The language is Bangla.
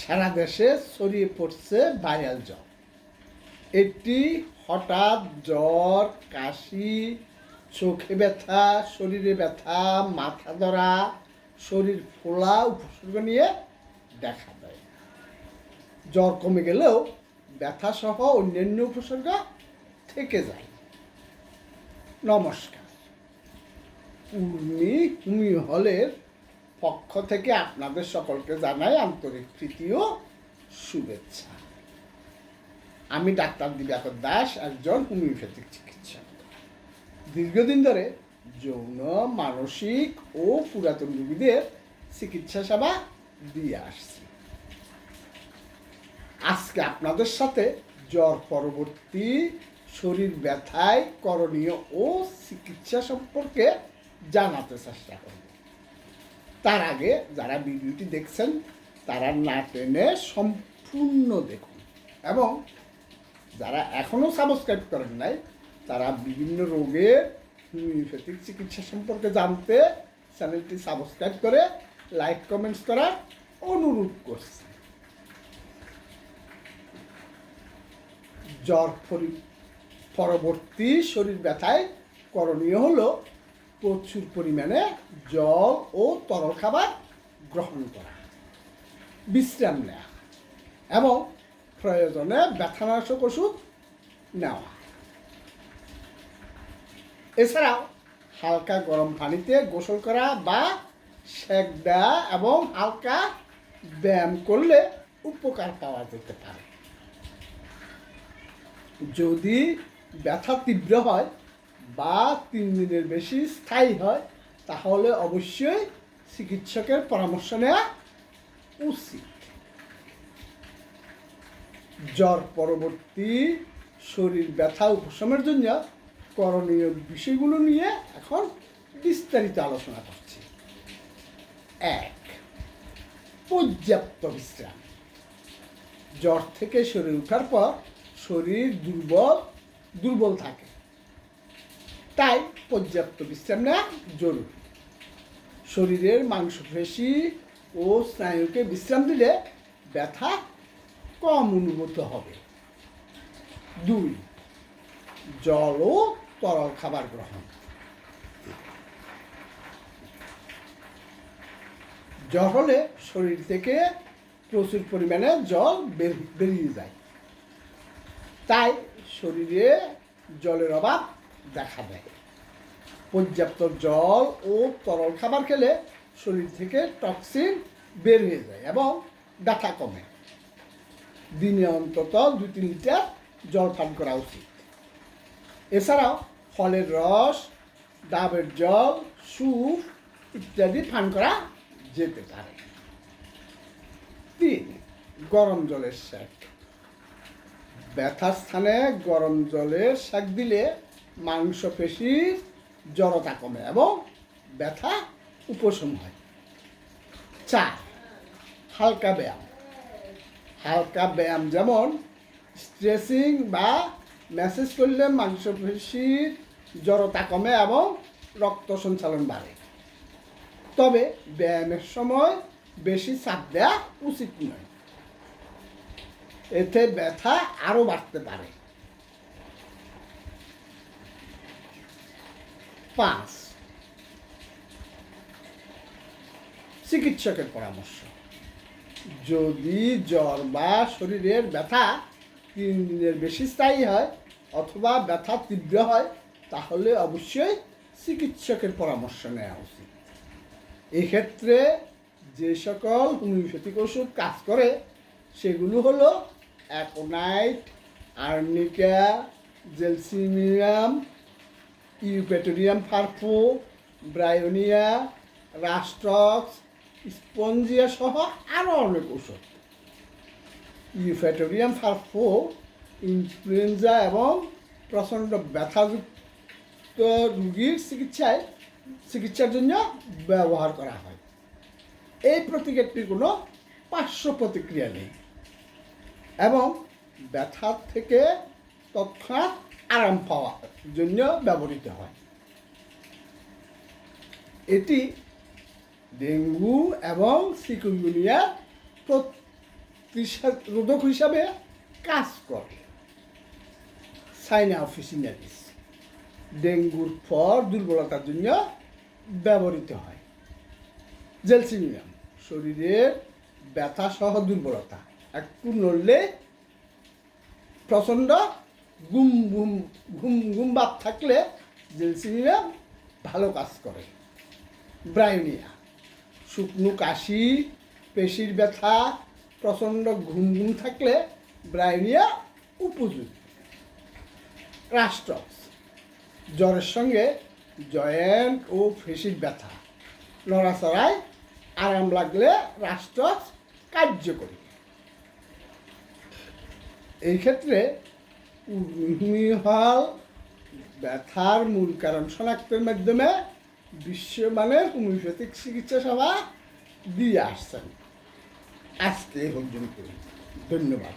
সারা দেশে ছড়িয়ে পড়ছে ভাইরাল জ্বর। এটি হঠাৎ জ্বর, কাশি, চোখে ব্যথা, শরীরে ব্যথা, মাথা ধরা, শরীর ফোলা উপসর্গ নিয়ে দেখা দেয়। জ্বর কমে গেলেও ব্যথা সহ অন্যান্য উপসর্গ থেকে যায়। নমস্কার। উর্মি হুমি হলের পক্ষ থেকে আপনাদের সকলকে জানাই আন্তরিক ও শুভেচ্ছা। আমি ডাক্তার দিবাকর দাস, একজন হোমিওপ্যাথিক চিকিৎসক। দীর্ঘদিন ধরে যৌন, মানসিক ও পুরাতন রোগীদের চিকিৎসা সেবা দিয়ে আসছি। আজকে আপনাদের সাথে জ্বর পরবর্তী, শরীর ব্যথায় করণীয় ও চিকিৎসা সম্পর্কে জানাতে চেষ্টা করব। তার আগে যারা ভিডিওটি দেখছেন, তারা না টেনে সম্পূর্ণ দেখুন। এবং যারা এখনও সাবস্ক্রাইব করেন নাই, তারা বিভিন্ন রোগের হোমিওপ্যাথিক চিকিৎসা সম্পর্কে জানতে চ্যানেলটি সাবস্ক্রাইব করে লাইক কমেন্টস করার অনুরোধ করছি। জ্বর পরি- পরবর্তী শরীর ব্যথায় করণীয় হলো প্রচুর পরিমাণে জল ও তরল খাবার গ্রহণ করা। বিশ্রাম নেওয়া এবং প্রয়োজনে ব্যথানাশক ওষুধ নেওয়া। এছাড়াও হালকা গরম পানিতে গোসল করা বা সেক দেওয়া এবং হালকা ব্যায়াম করলে উপকার পাওয়া যেতে পারে। যদি ব্যথা তীব্র হয় বা তিন দিনের বেশি স্থায়ী হয়, তাহলে অবশ্যই চিকিৎসকের পরামর্শ নেওয়া উচিত। জ্বর পরবর্তী শরীর ব্যথা উপশমের জন্য করণীয় বিষয়গুলো নিয়ে এখন বিস্তারিত আলোচনা করছি। এক, পর্যাপ্ত বিশ্রাম। জ্বর থেকে শরীর ওঠার পর শরীর দুর্বল দুর্বল থাকে। তাই পর্যাপ্ত বিশ্রাম নেওয়া জরুরি। শরীরের মাংসপেশি ও স্নায়ুকে বিশ্রাম দিলে ব্যথা কম অনুভূত হবে। দুই, জল ও তরল খাবার গ্রহণ। জ্বর হলে শরীর থেকে প্রচুর পরিমাণে জল বের- বেরিয়ে যায়। তাই শরীরে জলের অভাব দেখা দেয়। পর্যাপ্ত জল ও তরল খাবার খেলে শরীর থেকে টক্সিন বের হয়ে যায় এবং ব্যথা কমে। দিনে অন্তত দুই তিন লিটার জল পান করা উচিত। এছাড়াও ফলের রস, ডাবের জল স্যুপ ইত্যাদি পান করা যেতে পারে। তিন, গরম জলের সেক ব্যথার স্থানে গরম জলের সেক দিলে মাংসপেশির জড়তা কমে এবং ব্যথা উপশম হয়। চার, হালকা ব্যায়াম। হালকা ব্যায়াম যেমন স্ট্রেচিং বা ম্যাসেজ করলে মাংসপেশির জড়তা কমে এবং রক্ত সঞ্চালন বাড়ে। তবে ব্যায়ামের সময় বেশি চাপ দেওয়া উচিত নয়। এতে ব্যথা আরও বাড়তে পারে। পাঁচ চিকিৎসকের পরামর্শ। যদি জ্বর বা শরীরের ব্যথা তিন দিনের বেশি স্থায়ী হয় অথবা ব্যথা তীব্র হয়, তাহলে অবশ্যই চিকিৎসকের পরামর্শ নেওয়া উচিত। এক্ষেত্রে যে সকল হোমিওপ্যাথিক ওষুধ কাজ করে, সেগুলো হলো অ্যাকোনাইট, আর্নিকা, জেলসিমিয়াম ইউপেটোরিয়াম ফার্ফো ব্রায়োনিয়া, রাস্টক্স, স্পঞ্জিয়া সহ আরও অনেক ওষুধ ইউফেটোরিয়াম ফার্ফো ইনফ্লুয়েঞ্জা এবং প্রচণ্ড ব্যথাযুক্ত রোগীর চিকিৎসায় চিকিৎসার জন্য ব্যবহার করা হয়। এই প্রতিক্রিয়াটির কোনো পার্শ্ব প্রতিক্রিয়া নেই। এবং ব্যথার থেকে তৎক্ষণাৎ আরাম পাওয়ার জন্য ব্যবহৃত হয়। এটি ডেঙ্গু এবং চিকুনগুনিয়া রোধক হিসাবে কাজ করে। সাইনা অফিসিনালিস ডেঙ্গুর ফর দুর্বলতার জন্য ব্যবহৃত হয়। জেলসিমিয়াম, শরীরের ব্যথা সহ দুর্বলতা একটু নড়লে প্রচণ্ড গুম গুম ঘুম ঘুম ভাব থাকলে জেলসিমিয়াম ভালো কাজ করে। ব্রাইনিয়া শুকনো কাশি, পেশির ব্যথা, প্রচণ্ড ঘুম ঘুম থাকলে ব্রাইনিয়া উপযোগী রাষ্ট্রক্স জ্বরের সঙ্গে জয়েন্ট ও ফেসির ব্যথা। নড়াচড়ায় আরাম লাগলে রাষ্ট্রক্স কার্যকরী। এই ক্ষেত্রে হল ব্যথার মূল কারণ শনাক্তের মাধ্যমে বিশ্বমানের হোমিওপ্যাথিক চিকিৎসা সেবা দিয়ে আসছেন। আজকে পর্যন্ত ধন্যবাদ।